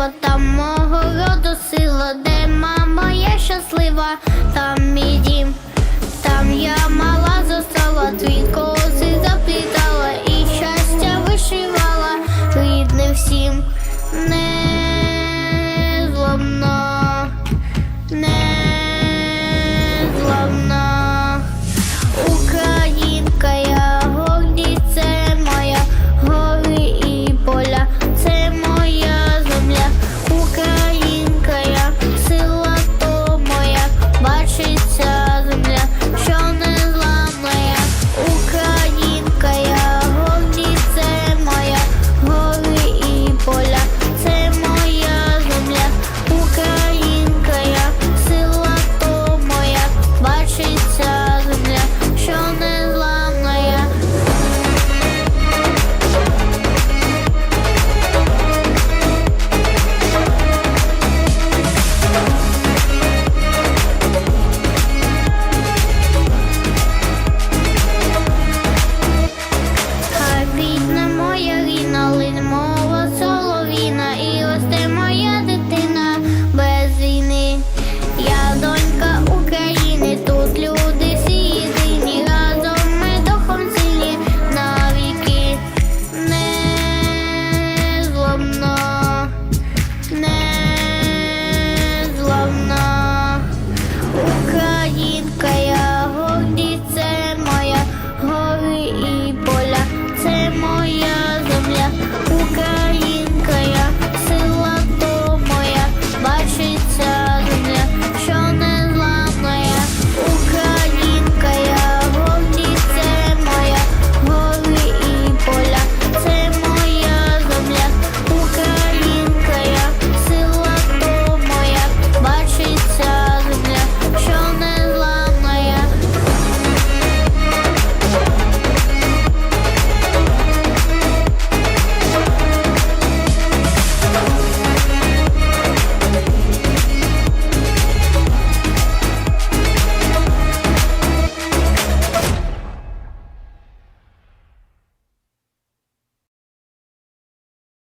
диво, там мого роду сила, де мама я щаслива, там мій дім, там я мала застала, твій коси заплітала і щастя вишивала рідним всім. не